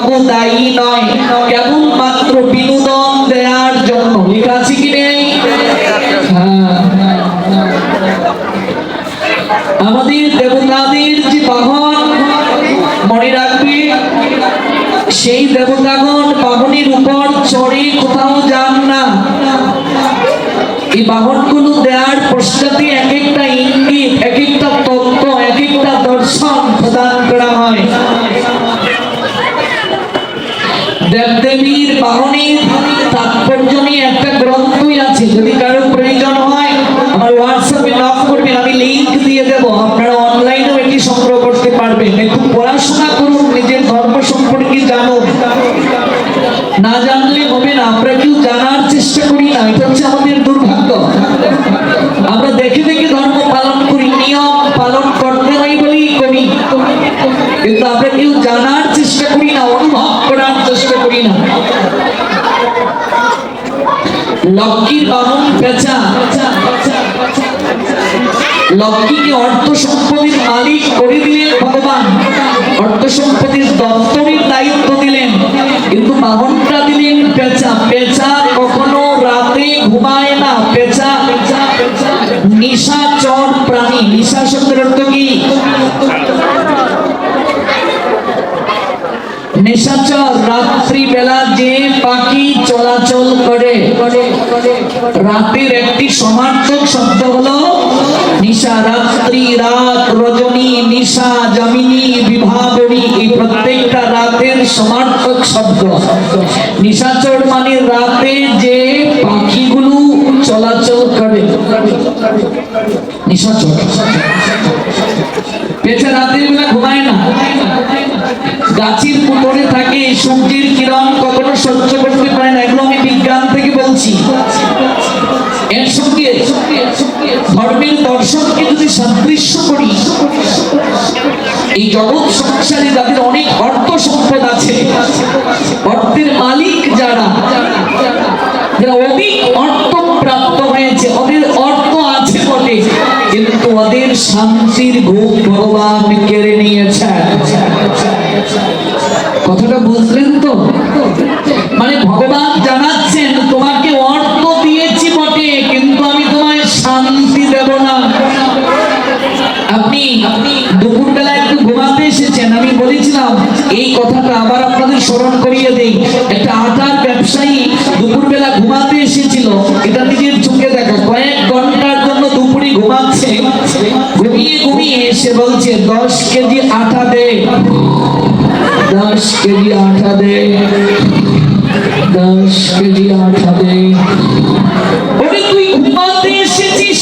দায়ী নয়, কেবলমাত্র বিনোদন দেওয়ার জন্য। লেখা আছে কি নেই? হ্যাঁ। আমাদের দেবতাদের যে বাহন, মনে রাখবে, সেই দেবতাগণ বাহনের উপর চড়ে কোথাও যান না। এই বাহনগুলো দেওয়ার পশ্চাতে এক দেবদেবীর বাহনের তাৎপর্য নিয়ে একটা গ্রন্থই আছে। যদি কারও প্রয়োজন হয়, আমার হোয়াটসঅ্যাপে নক করবেন, আমি লিংক দিয়ে দেব। আপনারা অনলাইনেও এটি সংগ্রহ করতে পারবেন। একটু পড়াশোনা করুন, নিজের ধর্ম সম্পর্কে জানুন। না জানলে হবে না, আমরা কেউ জানার চেষ্টা করি না, এটা হচ্ছে আমাদের দুর্ভাগ্য। লক্ষ্মীর বামন পেঁচা লক্ষ্মীকে অর্থ সম্পদের মালিক করে দিলেন ভগবান। অর্থ সম্পদের দপ্তরের দায়িত্ব দিলেন। কিন্তু বামনটা দিলেন পেঁচা পেঁচা রাতের একটি সমার্থক শব্দ হলো নিশা, রাত্রি, রাত, রজনী, নিশা জমিনী বিভাবনী, এই প্রত্যেকটা রাতের সমার্থক শব্দ। নিশাচর মানে রাতে যে পাখিগুলো চলাচল করে। নিশাচর পেঁচা রাতের বেলা ঘুমায় না। গাছের পুকুরে থাকে সূর্যের কিরণ কখনো সহ্য করতে পারে না। এগুলো আমি বিজ্ঞান থেকে বলছি। ধর্মের দর্শনকে যদি সাদৃশ্য করি, এই জগৎ সংসারে যাদের অনেক অর্থ সম্পদ আছে অর্থের মালিক যারা অধিক অর্থ প্রাপ্ত হয়েছে, ওদের অর্থ আছে বটে, কিন্তু ওদের শান্তির ঘুম ভগবান কেড়ে নিয়েছে কথাটা বুঝলেন তো? মানে ভগবান শান্তি দেব না। আপনি দুপুরবেলা একটু ঘুমাতে এসেছেন, আমি বলেছিলাম, এই কথাটা আবার আপনাদের স্মরণ করিয়ে দেই। একটা আটার ব্যবসায়ী দুপুরবেলা ঘুমাতে এসেছিল, এটা নিজের চোখে দেখা, কয়েক ঘণ্টার জন্য দুপুরে ঘুমাচ্ছে, ঘুমিয়ে ঘুমিয়ে এসে বলছে, দশ কেজি আটা দে। দশ কেজি আটা দে। দশ কেজি আটা দে। তুই ঘুমাতে এসেছিস?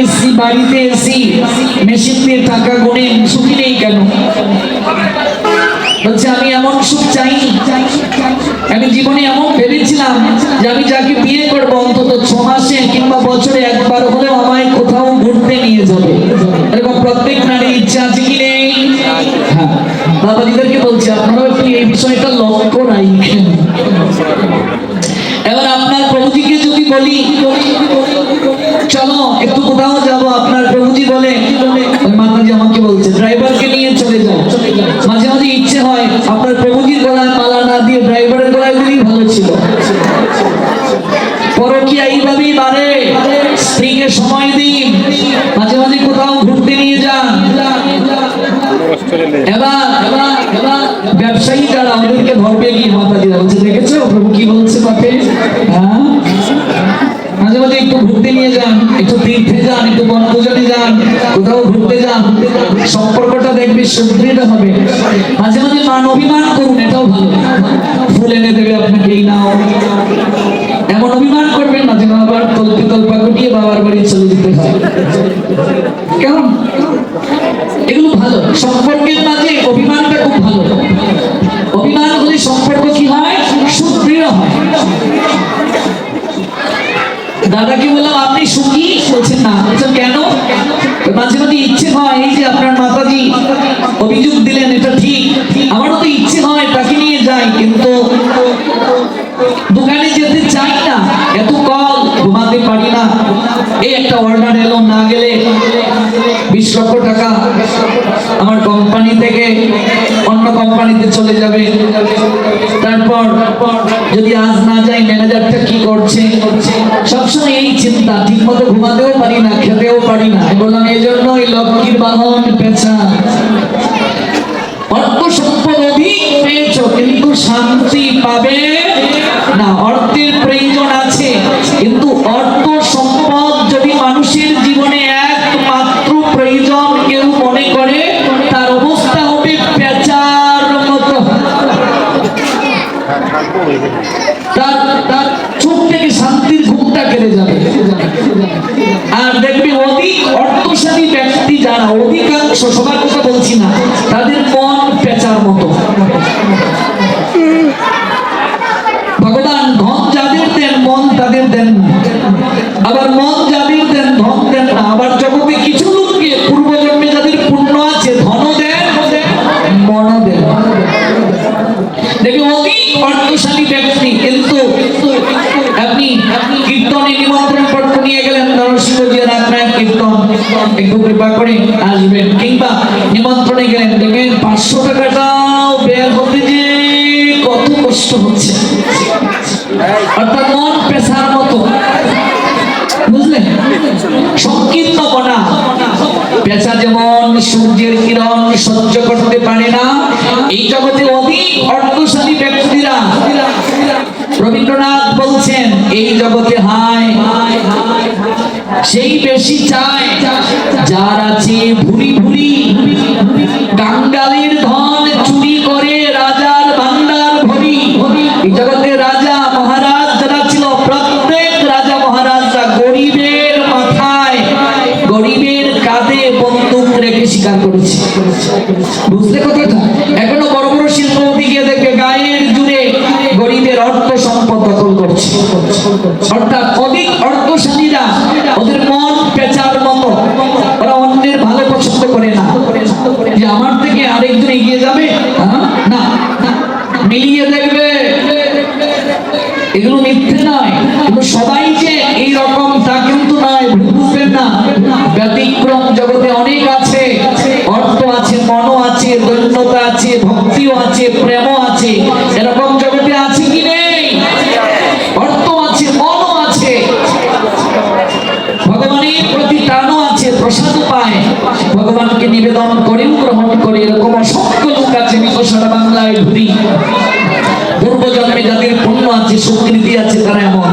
এসছি বাড়িতে এসছি মেশিন দিয়ে টাকা গুনে সুখী নেই কেন? বলছে, আমি এমন সুখ চাইনি। আমি জীবনে এমন ভেবেছিলাম যে আমি যাকে বিয়ে করব অন্তত ছ মাসে কিংবা বছরে একবার হলেও আমায় কোথাও ঘুরতে নিয়ে যাবে। এরকম প্রত্যেক নারীর ইচ্ছা আছে কি নেই? হ্যাঁ। বাবাজিদেরকে বলছি, আপনারাও একটু এই বিষয়টা লক্ষ্য রাখেন। এবার আপনার প্রভুজিকে যদি বলি চলো, একটু কোথাও যাব, আপনার প্রভুজি বলে। মাতাজি আমাকে বলছে ড্রাইভারকে নিয়ে চলে যাও। মাঝে মাঝে ইচ্ছে হয়, আপনার প্রভুজির গলায় মালা না দিয়ে ড্রাইভারের গলায় দিলেই ভালো ছিল। পরকিয়া এইভাবেই বাড়ে। স্ত্রীকে সময় দিন। মাঝে মাঝে কোথাও ঘুরতে নিয়ে যান। এবার, ব্যবসায়ী যারা আমাদেরকে ধরবে গিয়ে মাতাজিরা বলছে, দেখেছ? প্রভু কি বলছে পাপে হ্যাঁ? মাঝে মাঝে একটু ঘুরতে নিয়ে যান, একটু তীর্থে যান, একটু বনভোজনে যান, কোথাও ঘুরতে যান, সম্পর্কটা দেখবে সুদৃঢ় হবে। মাঝে মাঝে মান অভিমান করুন, এটাও ভালো। ফুল এনে দেবে আপনাকে, এই নাও। এমন অভিমান করবেন না যেন আবার তল্পি তল্পা ঘটিয়ে বাবার বাড়ি চলে যেতে হয়। কেমন? এগুলো ভালো। সম্পর্কের মাঝে অভিমানটা খুব ভালো। অভিমান হলে সম্পর্ক দোকানে যেতে চাই না, এত কল ঘুমাতে পারি না। এই একটা অর্ডার এলো, না গেলে বিশ লক্ষ টাকা আমার কোম্পানি থেকে অন্য কোম্পানিতে চলে যাবে। তারপর যদি আজ না যাই ম্যানেজারটা কি করছে? সবসময় এই চিন্তা ঠিক মতো ঘুমাতেও পারি না, খেতেও পারি না। বললাম, এই জন্যই লক্ষ্মীর বাহন পেঁচা। অর্থ সম্পদ অধিক পেয়েছ, কিন্তু শান্তি পাবে না, অর্থের প্রয়োজন আছে। কিন্তু অর্থ সম্পদ যদি মানুষের জীবনে একমাত্র প্রয়োজন, কেউ মনে করে, তার অবস্থা হবে পেঁচার মতো। তার তার চোখ থেকে শান্তির ঘুমটা কেড়ে যাবে। আর দেখবি অধিক অর্থশালী ব্যক্তি যারা, অধিকাংশ, সবার কথা বলছি না। নরসিংহজি আপনার কীর্তন একটু কৃপা করে আসবেন। কিংবা নিমন্ত্রণে গেলেন দেখবেন পাঁচশো টাকাটাও বের হতে যে কত কষ্ট হচ্ছে। অর্থাৎ মন পেশার মতো। বুঝলেন? সংকীর্ণ বনা পেঁচা যেমন সূর্যের কিরণ সহ্য করতে পারে না, এই জগতে অধিক অর্থশালী ব্যক্তিরা। রবীন্দ্রনাথ বলছেন, এই জগতে হায়। সেই বেশি চায় যার আছে ভুরি ভুরি। কাঙ্গালের ধন চুরি করে রাজার ভান্ডার ভরি। এই জগতে রাজা মহারাজ যারা ছিল, প্রত্যেক রাজা মহারাজরা গরিবের মাথায়, গরিবের কাঁধে বন্দুক রেখে স্বীকার করেছে। বুঝলে কথাটা? এখনও বড় বড় শিল্পপতি গিয়ে দেখবে, গায়ের জুড়ে গরিবের অর্থ সম্পদ দখল করছে। পায় ভগবানকে নিবেদন করেও গ্রহণ করে এরকম অসংখ্য লোক আছে সারা বাংলায় ঘুরি পূর্বজন্মে যাদের পুণ্য আছে সুকৃতি আছে, তারা এমন।